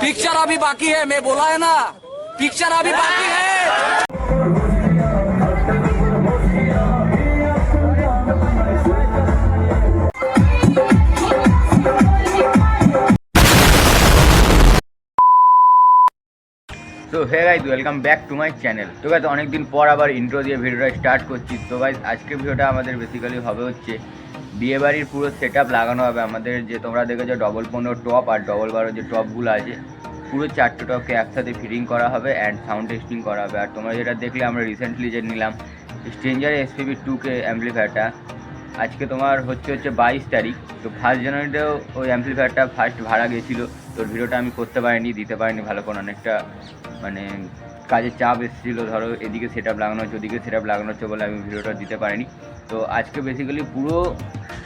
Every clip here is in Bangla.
पिक्चर अभी बाकी है मैं बोला है ना। पिक्चर अभी बाकी है। তো hey guys welcome back to my channel তো গাইজ অনেকদিন পর আবার ইন্ট্রো দিয়ে ভিডিওটা স্টার্ট করছি। তো গাইজ আজকের ভিডিওটা আমাদের বেসিক্যালি হবে হচ্ছে বিয়ে বাড়ির পুরো সেট লাগানো হবে। আমাদের যে তোমরা দেখেছ ডবল পনেরো টপ আর ডবল বারো যে টপগুলো আছে, পুরো চারটে টপকে একসাথে ফিটিং করা হবে অ্যান্ড সাউন্ড টেস্টিং করা হবে। আর তোমরা যেটা দেখলে আমরা রিসেন্টলি যে নিলাম স্ট্রেঞ্জার এসপিবি টু কে অ্যাম্পলিফায়ারটা আজকে তোমার হচ্ছে হচ্ছে বাইশ তারিখ। তো ফার্স্ট জানুয়ারিতেও ওই অ্যাম্পলিফায়ারটা ফার্স্ট ভাড়া গেছিল। তোর ভিডিওটা আমি করতে পারিনি, দিতে পারিনি, ভালো করে অনেকটা মানে কাজের চাপ এসেছিল। ধরো এদিকে সেট আপ লাগানো হচ্ছে, ওদিকে সেট আপ লাগানো হচ্ছে বলে আমি ভিডিওটা দিতে পারিনি। তো আজকে বেসিক্যালি পুরো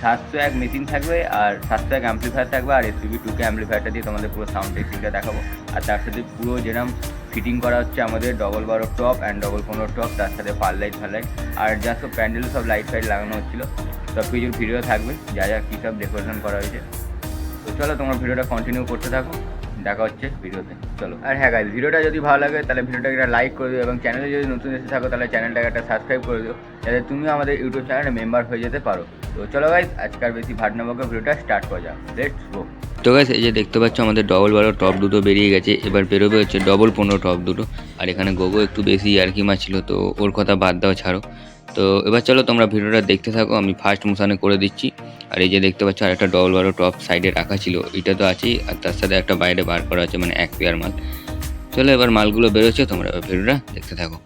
সাতশো এক মেশিন থাকবে আর সাতশো এক অ্যাম্পলিফায়ার থাকবে আর এসপিবি টুকে অ্যাম্পলিফায়ারটা দিয়ে তোমাদের পুরো সাউন্ড টেস্টিংটা দেখাবো। আর তার সাথে পুরো যেরকম ফিটিং করা হচ্ছে আমাদের ডবল বারো টপ অ্যান্ড ডবল পনেরো টপ তার সাথে পার লাইট ফার লাইট আর যা সব প্যান্ডেল সব লাইট ফাইট লাগানো হচ্ছিল। সব কিছুর ভিডিও থাকবে, যা যা কী সব ডেকোরেশন করা হয়েছে। তো চলো তোমার ভিডিওটা কন্টিনিউ করতে থাকো, দেখা হচ্ছে ভিডিওতে। চলো। আর হ্যাঁ গাইজ ভিডিওটা যদি ভালো লাগে, তাহলে ভিডিওটাকে একটা লাইক করে দিও এবং চ্যানেলে যদি নতুন এসে থাকো, তাহলে চ্যানেলটাকে একটা সাবস্ক্রাইব করে দিও, যাতে তুমিও আমাদের ইউটিউব চ্যানেলে মেম্বার হয়ে যেতে পারো। তো চলো গাইজ আজকাল বেশি ভাট নেব ভিডিওটা স্টার্ট করা যাক। লেটস গো তো গাইজ এই যে দেখতে পাচ্ছ, আমাদের ডবল বারো টপ দুটো বেরিয়ে গেছে। এবার বেরোবে হচ্ছে ডবল পনেরো টপ দুটো। আর এখানে গোগো একটু বেশি আর কি মারছিল, তো ওর কথা বাদ দাও, ছাড়ো। তো এবার চলো তোমরা ভিডিওটা দেখতে থাকো, আমি ফার্স্ট মোশানে করে দিচ্ছি। আর এই যে দেখতে পাচ্ছ, আর একটা ডবল বারো টপ সাইডে রাখা ছিল, এটা তো আছেই, আর তার সাথে একটা বাইরে বার করা আছে মানে এক পেয়ার মাল। চলো এবার মালগুলো বেরোচ্ছে, তোমরা ভিডিওটা দেখতে থাকো।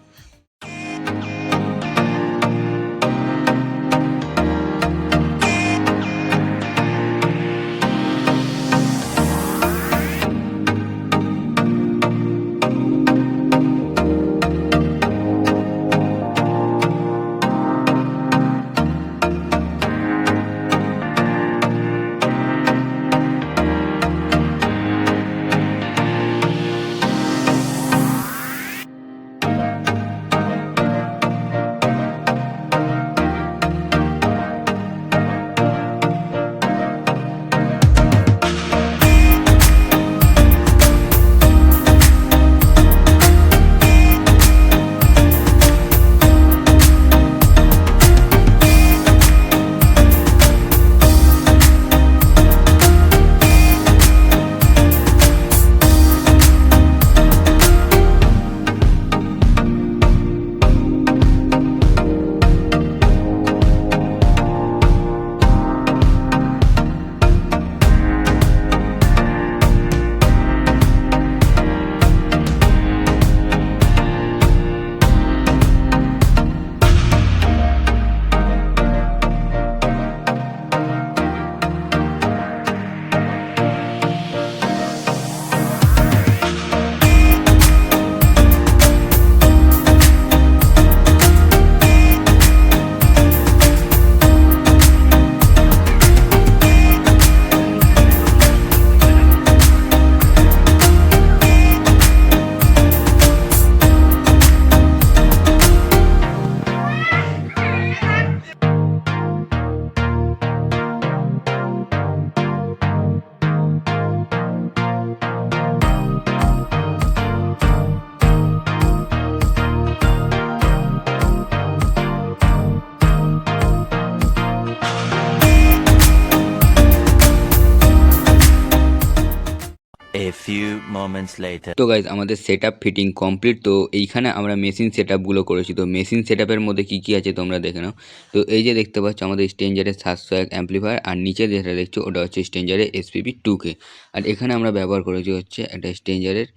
A few moments later. তো গাইজ আমাদের সেট আপ ফিটিং কমপ্লিট তো এইখানে আমরা মেশিন সেট আপগুলো করেছি। তো মেশিন সেট আপের মধ্যে কী কী আছে তোমরা দেখে নাও। তো এই যে দেখতে পাচ্ছ, আমাদের স্টেঞ্জারের সাতশো এক অ্যাম্পলিফায়ার আর নিচে যেটা দেখছ, ওটা হচ্ছে স্টেঞ্জারের এসপিপি টু কে আর এখানে আমরা ব্যবহার করেছি হচ্ছে একটা স্টেঞ্জারের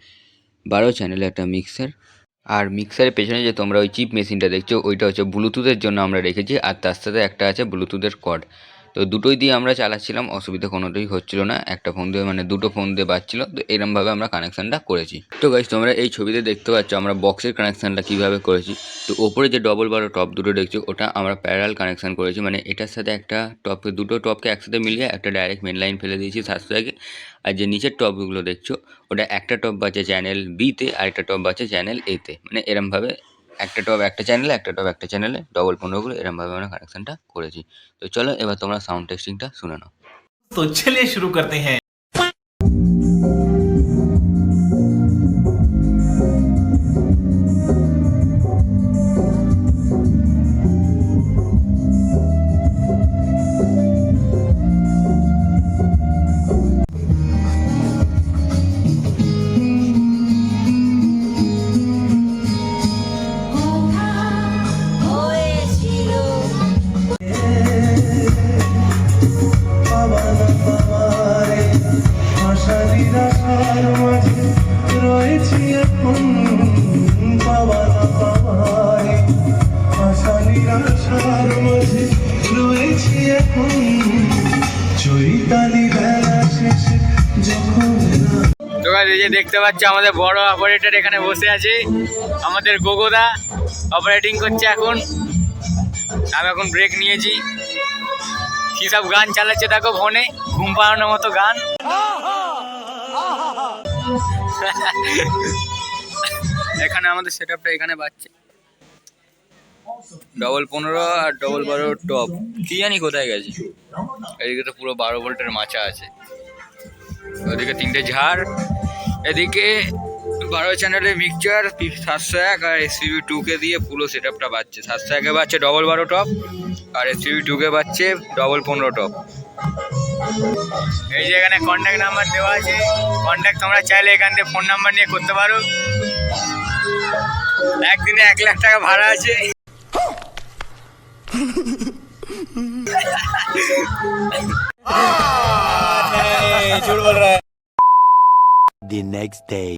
বারো চ্যানেলের একটা মিক্সার আর মিক্সারের পেছনে যে তোমরা ওই চিপ মেশিনটা দেখছ, ওইটা হচ্ছে ব্লুটুথের জন্য আমরা রেখেছি, আর তার সাথে একটা আছে ব্লুটুথের কর্ড তো দুটোই দিয়ে আমরা চালাচ্ছিলাম, অসুবিধা কোনোটাই হচ্ছিল না। একটা ফোন দিয়ে মানে দুটো ফোন দিয়ে বাজছিল, তো এরমভাবে আমরা কানেকশানটা করেছি। তো গাইজ তোমরা এই ছবিতে দেখতে পাচ্ছ আমরা বক্সের কানেকশানটা কীভাবে করেছি। তো ওপরে যে ডবল বারো টপ দুটো দেখছ, ওটা আমরা প্যারাল কানেকশান করেছি। মানে এটার সাথে একটা টপকে দুটো টপকে একসাথে মিলিয়ে একটা ডাইরেক্ট মেন লাইন ফেলে দিয়েছি সাতশো আগে আর যে নিচের টপগুলো দেখছ, ওটা একটা টপ বাজে চ্যানেল বিতে আর একটা টপ বাজে চ্যানেল এতে মানে এরমভাবে একটা টপ, একটা চ্যানেলে একটা টপ, একটা চ্যানেলে ডবল পনেরোগুলো এরমভাবে আমরা কানেকশনটা করেছি। তো চলো, এবার তোমরা সাউন্ড টেস্টিংটা শুনে নাও। তো চলে শুরু করতে হ্যাঁ। যে দেখতে পাচ্ছ আমাদের বড় অপারেটর এখানে বসে আছে। আমাদের গোগোদা অপারেটিং করছে এখন। আমি এখন ব্রেক নিয়েছি। সব গান চালাচ্ছে দেখো ফোনে, ঘুম পাড়ানোর মতো গান। এখানে আমাদের সেট আপটা এখানে বাজছে। ডবল পনেরো আর ডবল বারো টপ কি জানি কোথায় গেছে? এদিকে তো পুরো বারো ভোল্টের মাচা আছে। ওদিকে তিনটে ঝাড়। এদিকে বারো চ্যানেলের মিক্সচার সাতশো এক আর এসপিবি টুকে দিয়ে পুরো সেট আপটা বাজছে। সাতশো একে বাজছে ডবল বারো টপ আর এসপিবি টুকে বাজছে ডবল পনেরো টপ এই যে এখানে কন্ট্যাক্ট নাম্বার দেওয়া আছে। কন্ট্যাক্ট তোমরা চাইলে এখান থেকে ফোন নাম্বার নিয়ে করতে পারো। একদিনে এক লাখ টাকা ভাড়া আছে.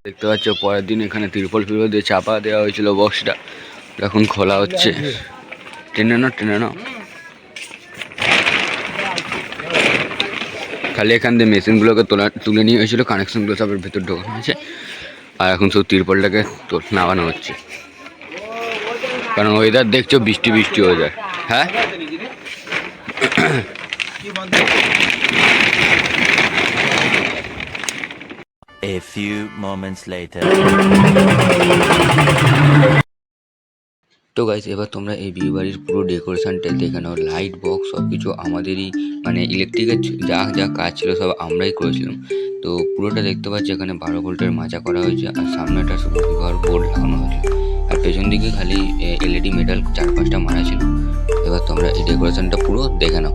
দেখতে পাচ্ছ পরের দিন এখানে তিরপল ফিরপল দিয়ে চাপা দেওয়া হয়েছিল বক্সটা। এখন খোলা হচ্ছে। টেনে নাও টেনে নাও। খালি এখান দিয়ে মেশিনগুলোকে তোলা তুলে নিয়ে হয়েছিল কানেকশনগুলো সবের ভেতর ঢোকানো হয়েছে। আর এখন শুধু তিরপলটাকে তো- নামানো হচ্ছে। কারণ ওয়েদার দেখছ বৃষ্টি বৃষ্টি হয়ে যায় হ্যাঁ? A few moments later. তো গাইস এবার তোমরা এই বিয়ে বাড়ির পুরো ডেকোরেশনটা দেখে নাও। লাইট বক্স সব কিছু আমাদেরই মানে ইলেকট্রিকের যা যা কাজ ছিল সব আমরাই করেছিলাম। তো পুরোটা দেখতে পাচ্ছি, এখানে বারো ভোল্টের মাজা করা হয়েছে আর সামনেটা বিবাহ বোর্ড লাগানো হয়েছে। আর পেছন দিকে খালি এলইডি মেটাল চার পাঁচটা মারা ছিল। এবার তোমরা এই ডেকোরেশনটা পুরো দেখে নাও।